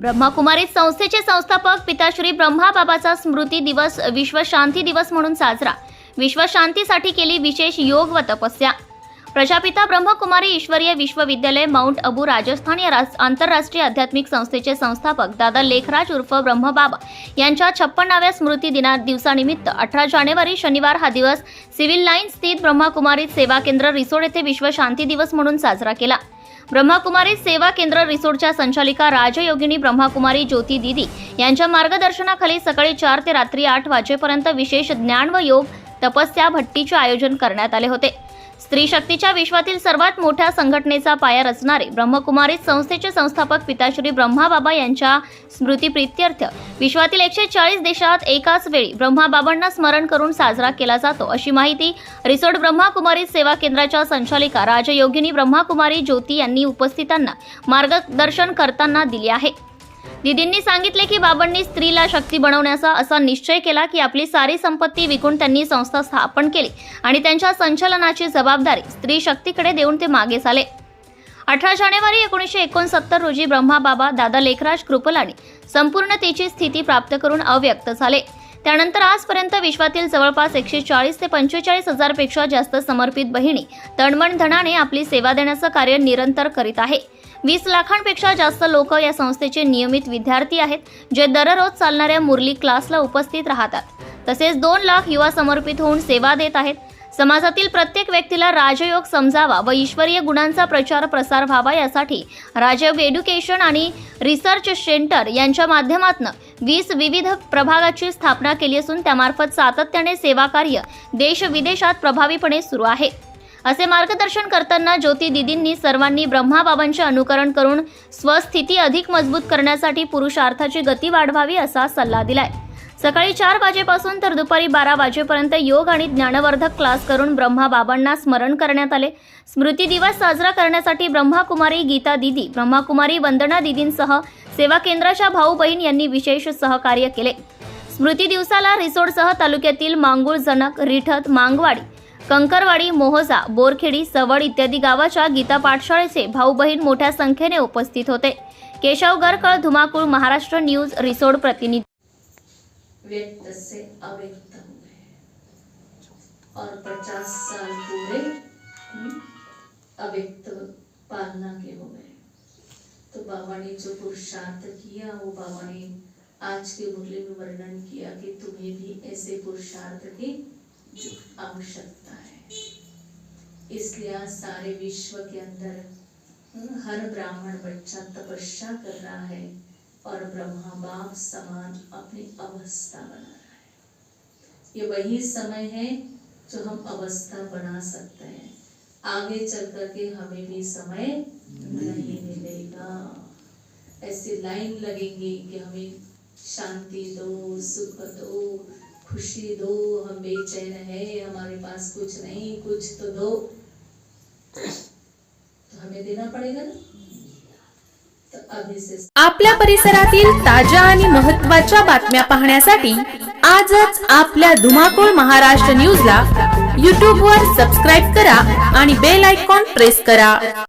ब्रह्मकुमारी संस्थेचे संस्थापक पिताश्री ब्रह्माबाबाचा स्मृती दिवस विश्वशांती दिवस म्हणून साजरा. विश्वशांतीसाठी केली विशेष योग व तपस्या. प्रजापिता ब्रह्मकुमारी ईश्वरीय विश्वविद्यालय माउंट अबू राजस्थान या रास- आंतरराष्ट्रीय आध्यात्मिक संस्थेचे संस्थापक दादा लेखराज उर्फ ब्रह्मबाबा यांच्या छप्पन्नाव्या स्मृती दिना दिवसानिमित्त अठरा जानेवारी शनिवार हा दिवस सिव्हिल लाईन स्थित ब्रह्मकुमारीत सेवा केंद्र रिसोड येथे विश्वशांती दिवस म्हणून साजरा केला. ब्रह्माकुमारी सेवा केंद्र रिसोर्टच्या संचालिका राजयोगिनी ब्रह्माकुमारी ज्योती दिदी यांच्या मार्गदर्शनाखाली सकाळी चार ते रात्री आठ वाजेपर्यंत विशेष ज्ञान व योग तपस्या भट्टीचे आयोजन करण्यात आले होते. स्त्री शक्तीच्या विश्वातील सर्वात मोठ्या संघटनेचा पाया रचणारे ब्रह्मकुमारी संस्थेचे संस्थापक पिताश्री ब्रह्माबाबा यांच्या स्मृतीप्रित्यर्थ. विश्वातील एकशे चाळीस देशात एकाच वेळी ब्रह्माबाबांना स्मरण करून साजरा केला जातो. अशी माहिती रिसोड ब्रह्माकुमारी सेवा केंद्राच्या संचालिका राजयोगिनी ब्रह्माकुमारी ज्योती यांनी उपस्थितांना मार्गदर्शन करताना दिली आहे. दिदींनी सांगितले की बाबांनी स्त्रीला शक्ती बनवण्याचा असा निश्चय केला की आपली सारी संपत्ती विकून त्यांनी संस्था स्थापन केली आणि त्यांच्या संचलनाची जबाबदारी स्त्री शक्तीकडे देऊन ते मागे झाले. अठरा जानेवारी एकोणीसशे एकोणसत्तर रोजी ब्रह्माबाबा दादा लेखराज कृपलानी संपूर्णतेची स्थिती प्राप्त करून अव्यक्त झाले. त्यानंतर आजपर्यंत विश्वातील जवळपास एकशे चाळीस ते पंचेचाळीस हजारपेक्षा जास्त समर्पित बहिणी तणमण धनाने आपली सेवा देण्याचं कार्य निरंतर करीत आहे. वीस लाखांपेक्षा जास्त लोक या संस्थेचे नियमित विद्यार्थी आहेत जे दररोज चालणाऱ्या मुरली क्लासला उपस्थित राहतात. तसेच दोन लाख युवा समर्पित होऊन सेवा देत आहेत. समाजातील प्रत्येक व्यक्तीला राजयोग समजावा व ईश्वरीय गुणांचा प्रचार प्रसार व्हावा यासाठी राजयोग एड्युकेशन आणि रिसर्च सेंटर यांच्या माध्यमातून वीस विविध प्रभागाची स्थापना केली असून त्यामार्फत सातत्याने सेवा कार्य देश विदेशात प्रभावीपणे सुरू आहे. असे मार्गदर्शन करताना ज्योती दिदींनी सर्वांनी ब्रह्माबाबांचे अनुकरण करून स्वस्थिती अधिक मजबूत करण्यासाठी पुरुषार्थाची गती वाढवावी असा सल्ला दिलाय. सकाळी चार वाजेपासून तर दुपारी बारा वाजेपर्यंत योग आणि ज्ञानवर्धक क्लास करून ब्रह्माबाबांना स्मरण करण्यात आले. स्मृती दिवस साजरा करण्यासाठी ब्रह्माकुमारी गीता दिदी ब्रह्माकुमारी वंदना दिदींसह सेवा केंद्राच्या भाऊ बहीण यांनी विशेष सहकार्य केले. स्मृती दिवसाला रिसोडसह तालुक्यातील मांगूळ जनक रिठत मांगवाडी कंकरवाडी मोहोजा बोरखेडी सवड इत्यादी गावाच्या गीता पाठशाळेचे भाऊ बहीण मोठ्या संख्येने उपस्थित होते. केशव गरकळ धुमाकूळ महाराष्ट्र न्यूज रिसोड प्रतिनिधी. व्यक्त से अव्यक्त हुए और पचास साल पूरे अव्यक्त पालना के हो गए तो बाबा ने जो पुरुषार्थ किया वो बाबा ने आज के मुरली में वर्णन किया कि तुम्हें भी ऐसे पुरुषार्थ की जो आवश्यकता है। इसलिए सारे विश्व के अंदर हम्म, हर ब्राह्मण बच्चा तपस्या कर रहा है और ब्रह्मा बाप समान अपनी अवस्था बना रहा है। ये वही समय है जो हम अवस्था बना सकते हैं। आगे चल करके हमें भी समय नहीं मिलेगा। ऐसी लाइन लगेंगी कि हमें शांति दो सुख दो खुशी दो हम बेचैन है हमारे पास कुछ नहीं कुछ तो दो। तो हमें देना पड़ेगा ना? आपल्या परिसरातील ताज्या आणि महत्त्वाच्या बातम्या पाहण्यासाठी आजच आपल्या धुमाकूळ महाराष्ट्र न्यूजला यूट्यूबवर सबस्क्राईब करा आणि बेल आयकॉन प्रेस करा.